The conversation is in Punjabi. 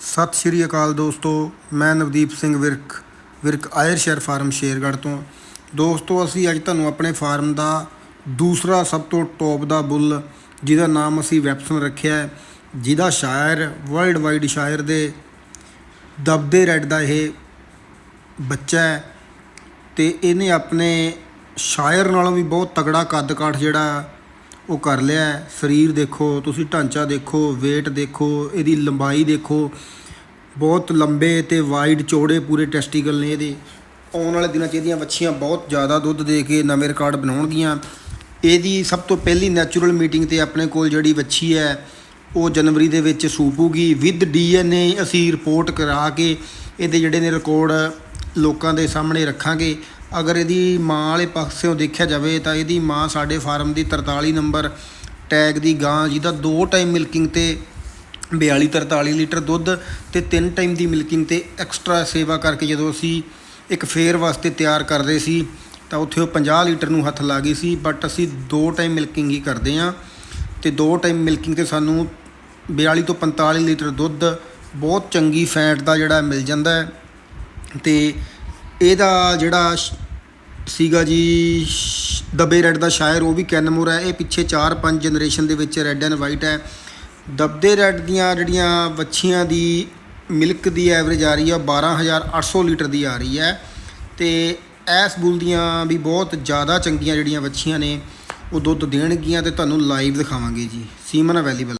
ਸਤਿ ਸ਼੍ਰੀ ਅਕਾਲ ਦੋਸਤੋ, ਮੈਂ ਨਵਦੀਪ ਸਿੰਘ ਵਿਰਕ ਵਿਰਕ ਆਇਰ ਸ਼ੇਰ ਫਾਰਮ ਸ਼ੇਰਗੜ੍ਹ ਤੋਂ। ਦੋਸਤੋ, ਅਸੀਂ ਅੱਜ ਤੁਹਾਨੂੰ ਆਪਣੇ ਫਾਰਮ ਦਾ ਦੂਸਰਾ ਸਭ ਤੋਂ ਟੌਪ ਦਾ ਬੁੱਲ, ਜਿਹਦਾ ਨਾਮ ਅਸੀਂ ਵੈਪਸਨ ਰੱਖਿਆ ਹੈ, ਜਿਹਦਾ ਸ਼ਾਇਰ ਵਰਲਡ ਵਾਈਡ ਸ਼ਾਇਰ ਦੇ ਦਬਦੇ ਰੈੱਡ ਦਾ ਇਹ ਬੱਚਾ ਹੈ। ਤੇ ਇਹਨੇ ਆਪਣੇ ਸ਼ਾਇਰ ਨਾਲੋਂ ਵੀ ਬਹੁਤ ਤਗੜਾ ਕੱਦ ਕਾਠ ਜਿਹੜਾ ਉਹ ਕਰ ਲਿਆ ਸਰੀਰ ਦੇਖੋ, ਤੁਸੀਂ ਢਾਂਚਾ ਦੇਖੋ, weight ਦੇਖੋ, ਇਹਦੀ ਲੰਬਾਈ ਦੇਖੋ। ਬਹੁਤ ਲੰਬੇ ਤੇ ਵਾਈਡ ਚੌੜੇ ਪੂਰੇ ਟੈਸਟੀਕਲ ਨੇ ਇਹਦੇ। ਆਉਣ ਵਾਲੇ ਦਿਨਾਂ 'ਚ ਇਹਦੀਆਂ ਵੱਛੀਆਂ ਬਹੁਤ ਜ਼ਿਆਦਾ ਦੁੱਧ ਦੇ ਕੇ ਨਵੇਂ ਰਿਕਾਰਡ ਬਣਾਉਣਗੀਆਂ। ਇਹਦੀ ਸਭ ਤੋਂ ਪਹਿਲੀ ਨੈਚੁਰਲ ਮੀਟਿੰਗ ਤੇ ਆਪਣੇ ਕੋਲ ਜਿਹੜੀ ਵੱਛੀ ਹੈ, ਉਹ ਜਨਵਰੀ ਦੇ ਵਿੱਚ ਸੂਪੂਗੀ। ਵਿਦ ਡੀਐਨਏ ਅਸੀਂ ਰਿਪੋਰਟ ਕਰਾ ਕੇ ਇਹਦੇ ਜਿਹੜੇ ਨੇ ਰਿਕਾਰਡ ਲੋਕਾਂ ਦੇ ਸਾਹਮਣੇ ਰੱਖਾਂਗੇ। ਅਗਰ ਇਹਦੀ ਮਾਂ ਵਾਲੇ ਪਾਸਿਓਂ ਦੇਖਿਆ ਜਾਵੇ ਤਾਂ ਇਹਦੀ ਮਾਂ ਸਾਡੇ ਫਾਰਮ ਦੀ 43 ਨੰਬਰ ਟੈਗ ਦੀ ਗਾਂ ਜਿਹਦਾ ਦੋ ਟਾਈਮ ਮਿਲਕਿੰਗ ਤੇ 42 43 ਲੀਟਰ ਦੁੱਧ ਤੇ ਤਿੰਨ ਟਾਈਮ ਦੀ ਮਿਲਕਿੰਗ ਤੇ ਐਕਸਟਰਾ ਸੇਵਾ ਕਰਕੇ ਜਦੋਂ ਅਸੀਂ ਇੱਕ ਫੇਅਰ ਵਾਸਤੇ ਤਿਆਰ ਕਰ ਰਹੇ ਸੀ, ਤਾਂ ਉੱਥੇ ਉਹ 50 ਲੀਟਰ ਨੂੰ ਹੱਥ ਲਾ ਗਈ ਸੀ ਬਟ ਅਸੀਂ ਦੋ ਟਾਈਮ ਮਿਲਕਿੰਗ ਹੀ ਕਰਦੇ ਹਾਂ ਤੇ ਦੋ ਟਾਈਮ ਮਿਲਕਿੰਗ ਤੇ ਸਾਨੂੰ 42 ਤੋਂ 45 ਲੀਟਰ ਦੁੱਧ ਬਹੁਤ ਚੰਗੀ ਫੈਟ ਦਾ ਜਿਹੜਾ ਮਿਲ ਜਾਂਦਾ ਹੈ ਤੇ ਇਹਦਾ ਜਿਹੜਾ ਸ਼- ਸੀਗਾ ਜੀ ਸ਼- ਦਬੇ ਰੈੱਡ ਦਾ ਸ਼ਾਇਰ, ਉਹ ਵੀ ਕੈਨਮੋਰ ਹੈ। ਇਹ ਪਿੱਛੇ 4-5 ਜਨਰੇਸ਼ਨ ਦੇ ਵਿੱਚ ਰੈੱਡ ਐਂਡ ਵਾਈਟ ਹੈ। ਦਬਦੇ ਰੈੱਡ ਦੀਆਂ ਜਿਹੜੀਆਂ ਵੱਛੀਆਂ ਦੀ ਮਿਲਕ ਦੀ ਐਵਰੇਜ ਆ ਰਹੀ ਹੈ 12800 ਲੀਟਰ ਦੀ ਆ ਰਹੀ ਹੈ। ਤੇ ਐਸ ਬੁੱਲ ਦੀਆਂ ਵੀ ਬਹੁਤ ਜ਼ਿਆਦਾ ਚੰਗੀਆਂ ਜਿਹੜੀਆਂ ਵੱਛੀਆਂ ਨੇ, ਉਹ ਦੁੱਧ ਦੇਣਗੀਆਂ ਤੇ ਤੁਹਾਨੂੰ ਲਾਈਵ ਦਿਖਾਵਾਂਗੇ ਜੀ। ਸੀਮਨ ਅਵੇਲੇਬਲ